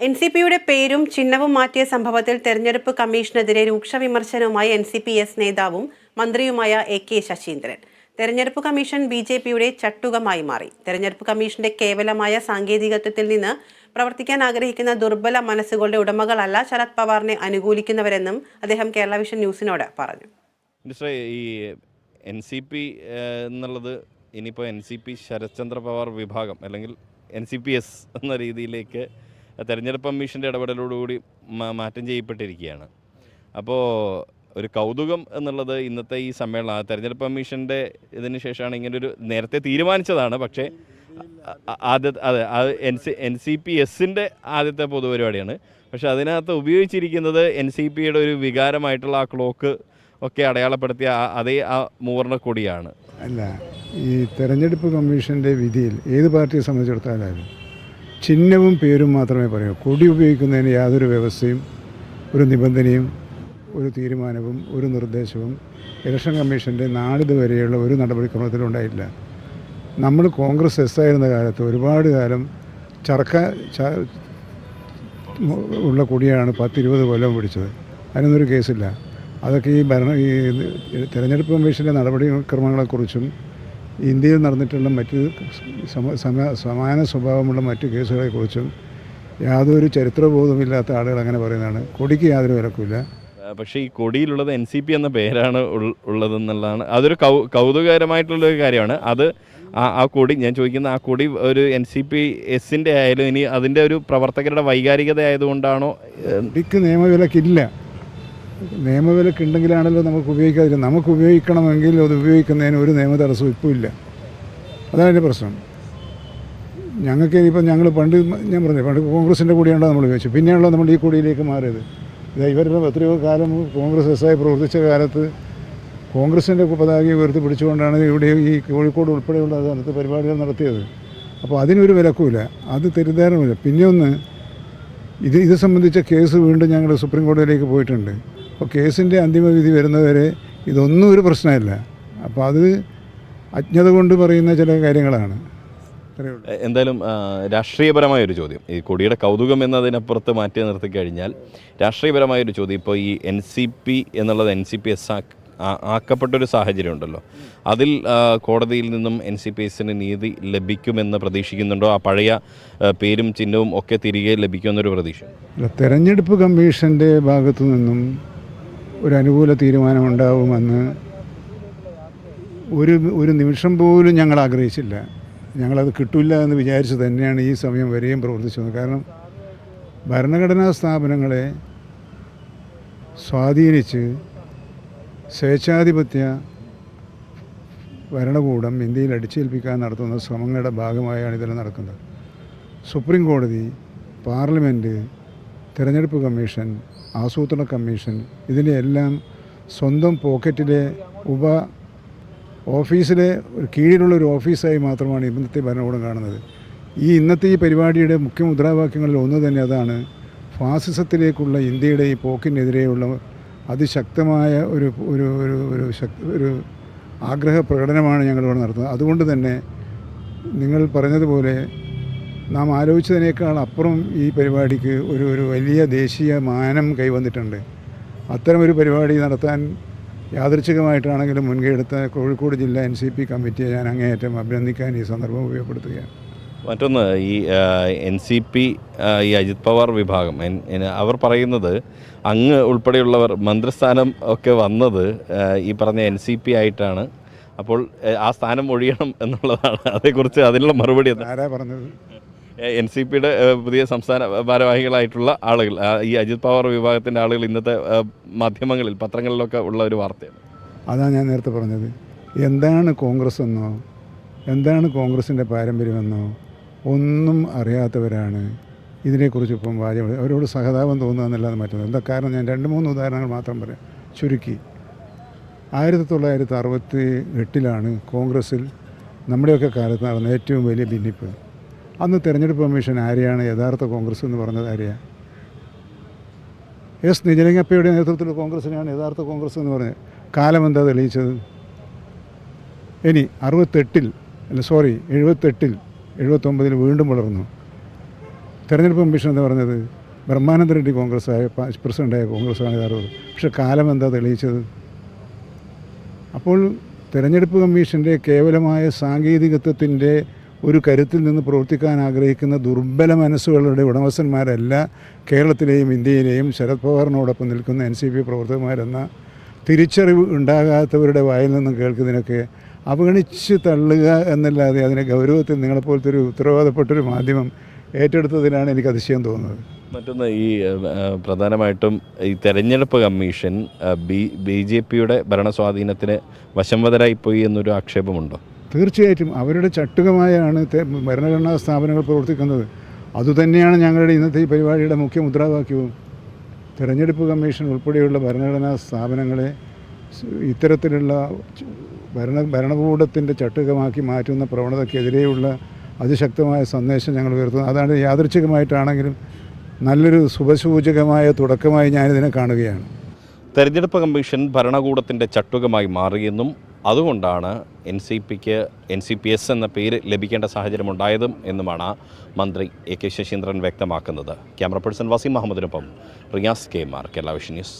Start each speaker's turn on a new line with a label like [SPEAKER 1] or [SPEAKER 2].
[SPEAKER 1] N C പിയുടെ പേരും ചിഹ്നവും മാറ്റിയ സംഭവത്തിൽ തെരഞ്ഞെടുപ്പ് കമ്മീഷനെതിരെ രൂക്ഷ വിമർശനവുമായി എൻ സി പി എസ് നേതാവും മന്ത്രിയുമായ എ കെ ശശീന്ദ്രൻ. തെരഞ്ഞെടുപ്പ് കമ്മീഷൻ ബി ജെ പിയുടെ ചട്ടുകമായി മാറി. തെരഞ്ഞെടുപ്പ് കമ്മീഷന്റെ കേവലമായ സാങ്കേതികത്വത്തിൽ നിന്ന് പ്രവർത്തിക്കാൻ ആഗ്രഹിക്കുന്ന ദുർബല മനസ്സുകളുടെ ഉടമകളല്ല ശരത് പവാറിനെ അനുകൂലിക്കുന്നവരെന്നും അദ്ദേഹം കേരള വിഷൻ ന്യൂസിനോട് പറഞ്ഞു.
[SPEAKER 2] ഈ എൻ സി പി എന്നുള്ളത് ഇനിയിപ്പോൾ N C P Sharadchandra Pawar വിഭാഗം അല്ലെങ്കിൽ എൻ സി പി എസ് എന്ന രീതിയിലേക്ക് തെരഞ്ഞെടുപ്പ് കമ്മീഷന്റെ ഇടപെടലോടുകൂടി മാറ്റം ചെയ്യപ്പെട്ടിരിക്കുകയാണ്. അപ്പോൾ ഒരു കൗതുകം എന്നുള്ളത് ഇന്നത്തെ ഈ സമ്മേളനം തെരഞ്ഞെടുപ്പ് കമ്മീഷന്റെ ഇതിന് ശേഷമാണ് ഇങ്ങനെ ഒരു നേരത്തെ തീരുമാനിച്ചതാണ്. പക്ഷേ ആദ്യത്തെ ആദ്യ അതെ അത് N C N C P എസിന്റെ ആദ്യത്തെ പൊതുപരിപാടിയാണ്. പക്ഷേ അതിനകത്ത് ഉപയോഗിച്ചിരിക്കുന്നത് എൻ സി പിയുടെ ഒരു വികാരമായിട്ടുള്ള ആ ക്ലോക്ക് ഒക്കെ അടയാളപ്പെടുത്തിയ അതേ ആ മൂവർണ കൊടിയാണ്
[SPEAKER 3] അല്ല ഈ തെരഞ്ഞെടുപ്പ് കമ്മീഷന്റെ വിധിയിൽ ഏത് പാർട്ടിയെ സംബന്ധിച്ചിടത്തോളം ചിഹ്നവും പേരും മാത്രമേ പറയൂ. കൊടി ഉപയോഗിക്കുന്നതിന് യാതൊരു വ്യവസ്ഥയും ഒരു നിബന്ധനയും ഒരു തീരുമാനവും ഒരു നിർദ്ദേശവും ഇലക്ഷൻ കമ്മീഷന്റെ നാളിത് വരെയുള്ള ഒരു നടപടിക്രമത്തിലുണ്ടായില്ല നമ്മൾ കോൺഗ്രസ് എസ് ആയിരുന്ന കാലത്ത് ഒരുപാട് കാലം ചർക്ക ഉള്ള കൊടിയാണ് പത്തിരുപത് കൊല്ലം പിടിച്ചത്. അതിനൊന്നൊരു കേസില്ല. അതൊക്കെ ഈ ഭരണ ഈ തെരഞ്ഞെടുപ്പ് കമ്മീഷന്റെ നടപടിക്രമങ്ങളെക്കുറിച്ചും ഇന്ത്യയിൽ നടന്നിട്ടുള്ള മറ്റ് സമ സമ- സമാന സ്വഭാവമുള്ള മറ്റ് കേസുകളെക്കുറിച്ചും യാതൊരു ചരിത്രബോധമില്ലാത്ത ആളുകൾ അങ്ങനെ പറയുന്നതാണ്. കൊടിക്ക് യാതൊരു വിലക്കുമില്ല.
[SPEAKER 2] പക്ഷേ ഈ കൊടിയിലുള്ളത് എൻ സി പി എന്ന പേരാണ് ഉള്ളതെന്നുള്ളതാണ്. അതൊരു കൗ കൗതുകകരമായിട്ടുള്ള ഒരു കാര്യമാണ്. അത് ആ ആ കൊടി ഞാൻ ചോദിക്കുന്ന ആ കൊടി ഒരു എൻ സി പി എസിന്റെ ആയാലും ഇനി അതിന്റെ ഒരു പ്രവർത്തകരുടെ വൈകാരികത ആയതുകൊണ്ടാണോ
[SPEAKER 3] കൊടിക്ക് നിയമവിലക്കില്ല. നിയമവിലക്കുണ്ടെങ്കിലാണല്ലോ നമുക്ക് ഉപയോഗിക്കാതിരിക്കും നമുക്ക് ഉപയോഗിക്കണമെങ്കിൽ അത് ഉപയോഗിക്കുന്നതിന് ഒരു നിയമ തടസ്സവും ഇപ്പോൾ ഇല്ല. അതാണ് എന്റെ പ്രശ്നം. ഞങ്ങൾക്ക് ഇനിയിപ്പോൾ ഞങ്ങൾ പണ്ട് ഞാൻ പറഞ്ഞു പണ്ട് കോൺഗ്രസിന്റെ കൂടിയാണല്ലോ നമ്മൾ ഉപയോഗിച്ചത്. പിന്നെയാണല്ലോ നമ്മൾ ഈ കൂടിയിലേക്ക് മാറിയത്. ഇത് ഇവരുടെ എത്രയോ കാലം കോൺഗ്രസ് എസ്സായി പ്രവർത്തിച്ച കാലത്ത് കോൺഗ്രസിന്റെ പതാക ഉയർത്തി പിടിച്ചുകൊണ്ടാണ് ഇവിടെ ഈ കോഴിക്കോട് ഉൾപ്പെടെയുള്ള സ്ഥലത്ത് പരിപാടികൾ നടത്തിയത്. അപ്പോൾ അതിനൊരു വിലക്കുമില്ല. അത് തെറ്റിദ്ധാരണമില്ല പിന്നെ ഒന്ന് ഇത് ഇത് സംബന്ധിച്ച കേസ് വീണ്ടും ഞങ്ങൾ സുപ്രീം കോടതിയിലേക്ക് പോയിട്ടുണ്ട്. അപ്പോൾ കേസിന്റെ അന്തിമവിധി വരുന്നവരെ ഇതൊന്നും ഒരു പ്രശ്നമല്ല. അപ്പോൾ അത് അജ്ഞത കൊണ്ട് പറയുന്ന ചില കാര്യങ്ങളാണ്.
[SPEAKER 2] എന്തായാലും രാഷ്ട്രീയപരമായ ഒരു ചോദ്യം. ഈ കൊടിയുടെ കൗതുകം എന്നതിനപ്പുറത്ത് മാറ്റി നിർത്തി കഴിഞ്ഞാൽ രാഷ്ട്രീയപരമായ ഒരു ചോദ്യം. ഇപ്പോൾ ഈ എൻ സി പി എന്നുള്ളത് എൻ സി പി എസ് ആക്കപ്പെട്ടൊരു സാഹചര്യം ഉണ്ടല്ലോ അതിൽ കോടതിയിൽ നിന്നും എൻ സി പി എസിന് നീതി ലഭിക്കുമെന്ന് പ്രതീക്ഷിക്കുന്നുണ്ടോ? ആ പഴയ പേരും ചിഹ്നവും ഒക്കെ തിരികെ ലഭിക്കുമെന്നൊരു പ്രതീക്ഷ
[SPEAKER 3] തെരഞ്ഞെടുപ്പ് കമ്മീഷന്റെ ഭാഗത്തു നിന്നും ഒരു അനുകൂല തീരുമാനമുണ്ടാവുമെന്ന് ഒരു ഒരു നിമിഷം പോലും ഞങ്ങൾ ആഗ്രഹിച്ചില്ല. ഞങ്ങളത് കിട്ടില്ല എന്ന് വിചാരിച്ച് തന്നെയാണ് ഈ സമയം വരെയും പ്രവർത്തിച്ചത് കാരണം ഭരണഘടനാ സ്ഥാപനങ്ങളെ സ്വാധീനിച്ച് സ്വേച്ഛാധിപത്യ ഭരണകൂടം ഇന്ത്യയിൽ അടിച്ചേൽപ്പിക്കാൻ നടത്തുന്ന ശ്രമങ്ങളുടെ ഭാഗമായാണ് ഇതെല്ലാം നടക്കുന്നത്. സുപ്രീം കോടതി പാർലമെന്റ് തിരഞ്ഞെടുപ്പ് കമ്മീഷൻ ആസൂത്രണ കമ്മീഷൻ ഇതിനെയെല്ലാം സ്വന്തം പോക്കറ്റിലെ ഉപ ഓഫീസിലെ ഒരു കീഴിലുള്ള ഒരു ഓഫീസായി മാത്രമാണ് ഇന്നത്തെ ഭരണകൂടം കാണുന്നത്. ഈ ഇന്നത്തെ ഈ പരിപാടിയുടെ മുഖ്യ മുദ്രാവാക്യങ്ങളിൽ ഒന്ന് തന്നെ അതാണ് ഫാസിസത്തിലേക്കുള്ള ഇന്ത്യയുടെ ഈ പോക്കിനെതിരെയുള്ള അതിശക്തമായ ഒരു ഒരു ഒരു ഒരു ഒരു ആഗ്രഹ പ്രകടനമാണ് ഞങ്ങളിവിടെ നടത്തുന്നത്. അതുകൊണ്ട് തന്നെ നിങ്ങൾ പറഞ്ഞതുപോലെ നാം ആലോചിച്ചതിനേക്കാൾ അപ്പുറം ഈ പരിപാടിക്ക് ഒരു ഒരു വലിയ ദേശീയ മാനം കൈവന്നിട്ടുണ്ട്. അത്തരമൊരു പരിപാടി നടത്താൻ യാദൃച്ഛികമായിട്ടാണെങ്കിലും മുൻകൈയെടുത്ത കോഴിക്കോട് ജില്ലാ എൻ സി പി കമ്മിറ്റിയെ ഞാൻ അങ്ങേയറ്റം അഭിനന്ദിക്കാൻ ഈ സന്ദർഭം ഉപയോഗപ്പെടുത്തുകയാണ്.
[SPEAKER 2] മറ്റൊന്ന് ഈ എൻ സി പി ഈ അജിത് പവാർ വിഭാഗം അവർ പറയുന്നത് അങ്ങ് ഉൾപ്പെടെയുള്ളവർ മന്ത്രിസ്ഥാനം ഒക്കെ വന്നത് ഈ പറഞ്ഞ എൻ സി പി ആയിട്ടാണ്. അപ്പോൾ ആ, സ്ഥാനം ഒഴിയണം എന്നുള്ളതാണ്. അതേക്കുറിച്ച് അതിനുള്ള മറുപടി
[SPEAKER 3] ആരാ പറഞ്ഞത്?
[SPEAKER 2] എൻ സി പിയുടെ പുതിയ സംസ്ഥാന ഭാരവാഹികളായിട്ടുള്ള ആളുകൾ ഈ അജിത് പവർ വിഭാഗത്തിന്റെ ആളുകൾ ഇന്നത്തെ മാധ്യമങ്ങളിൽ പത്രങ്ങളിലൊക്കെ ഉള്ള ഒരു വാർത്തയാണ്.
[SPEAKER 3] അതാണ് ഞാൻ നേരത്തെ പറഞ്ഞത്. എന്താണ് കോൺഗ്രസ് എന്നോ എന്താണ് കോൺഗ്രസിന്റെ പാരമ്പര്യമെന്നോ ഒന്നും അറിയാത്തവരാണ് ഇതിനെക്കുറിച്ച് ഇപ്പം വാചക അവരോട് സഹതാപം തോന്നുക എന്നല്ലാതെ മറ്റൊന്നും എന്താ കാരണം ഞാൻ രണ്ട് മൂന്ന് ഉദാഹരണങ്ങൾ മാത്രം പറയാം. ചുരുക്കി. ആയിരത്തി തൊള്ളായിരത്തി അറുപത്തി എട്ടിലാണ് കോൺഗ്രസ്സിൽ നമ്മുടെയൊക്കെ കാലത്ത് നടന്ന ഏറ്റവും വലിയ ഭിന്നിപ്പ്. അന്ന് തിരഞ്ഞെടുപ്പ് കമ്മീഷൻ ആരെയാണ് യഥാർത്ഥ കോൺഗ്രസ് എന്ന് പറഞ്ഞത് ആരെയാണ് എസ് നിജലിംഗപ്പയുടെ നേതൃത്വത്തിൽ കോൺഗ്രസിനെയാണ് യഥാർത്ഥ കോൺഗ്രസ് എന്ന് പറഞ്ഞത്. കാലം എന്താ തെളിയിച്ചത്? ഇനി അറുപത്തെട്ടിൽ അല്ല സോറി എഴുപത്തെട്ടിൽ എഴുപത്തൊമ്പതിൽ വീണ്ടും വളർന്നു. തെരഞ്ഞെടുപ്പ് കമ്മീഷൻ എന്ന് പറഞ്ഞത്? ബ്രഹ്മാനന്ദ റെഡ്ഡി കോൺഗ്രസ് ആയ പ്രസിഡന്റായ കോൺഗ്രസ്സാണ് യഥാർത്ഥം. പക്ഷെ കാലം എന്താ തെളിയിച്ചത്? അപ്പോൾ തിരഞ്ഞെടുപ്പ് കമ്മീഷന്റെ കേവലമായ സാങ്കേതികത്വത്തിന്റെ ഒരു കരുത്തിൽ നിന്ന് പ്രവർത്തിക്കാൻ ആഗ്രഹിക്കുന്ന ദുർബല മനസ്സുകളുടെ ഉടമസ്ഥന്മാരല്ല കേരളത്തിലെയും ഇന്ത്യയിലെയും ശരത് പവാറിനോടൊപ്പം നിൽക്കുന്ന എൻ സി പി പ്രവർത്തകന്മാരെന്ന തിരിച്ചറിവ് ഉണ്ടാകാത്തവരുടെ വായിൽ നിന്നും കേൾക്കുന്നതിനൊക്കെ അവഗണിച്ച് തള്ളുക എന്നല്ലാതെ അതിനെ ഗൗരവത്തിൽ നിങ്ങളെപ്പോലത്തെ ഒരു ഉത്തരവാദപ്പെട്ടൊരു മാധ്യമം ഏറ്റെടുത്തതിനാണ് എനിക്ക് അതിശയം തോന്നുന്നത്.
[SPEAKER 2] മറ്റൊന്ന് ഈ പ്രധാനമായിട്ടും ഈ തെരഞ്ഞെടുപ്പ് കമ്മീഷൻ ബി ബി ജെ പിയുടെ ഭരണസ്വാധീനത്തിന് വശംവതരായിപ്പോയി എന്നൊരു ആക്ഷേപമുണ്ടോ?
[SPEAKER 3] തീർച്ചയായിട്ടും അവരുടെ ചട്ടുകമായാണ് ഭരണഘടനാ സ്ഥാപനങ്ങൾ പ്രവർത്തിക്കുന്നത്. അതുതന്നെയാണ് ഞങ്ങളുടെ ഇന്നത്തെ ഈ പരിപാടിയുടെ മുഖ്യ മുദ്രാവാക്യവും. തെരഞ്ഞെടുപ്പ് കമ്മീഷൻ ഉൾപ്പെടെയുള്ള ഭരണഘടനാ സ്ഥാപനങ്ങളെ ഇത്തരത്തിലുള്ള ഭരണ ഭരണകൂടത്തിന്റെ ചട്ടുകമാക്കി മാറ്റുന്ന പ്രവണതയ്ക്കെതിരെയുള്ള അതിശക്തമായ സന്ദേശം ഞങ്ങൾ ഉയർത്തുന്നു. അതാണ് യാദൃച്ഛികമായിട്ടാണെങ്കിലും നല്ലൊരു ശുഭസൂചകമായ തുടക്കമായി ഞാനിതിനെ കാണുകയാണ്.
[SPEAKER 2] തെരഞ്ഞെടുപ്പ് കമ്മീഷൻ ഭരണകൂടത്തിന്റെ ചട്ടുകമായി മാറിയെന്നും അതുകൊണ്ടാണ് എൻ സി പിക്ക് എൻ സി പി എസ് എന്ന പേര് ലഭിക്കേണ്ട സാഹചര്യം ഉണ്ടായതും എന്നുമാണ് മന്ത്രി എ കെ ശശീന്ദ്രൻ വ്യക്തമാക്കുന്നത്. ക്യാമറ പേഴ്സൺ വസീം മുഹമ്മദിനൊപ്പം റിയാസ് കെ മാർ കേരള വിഷൻ ന്യൂസ്.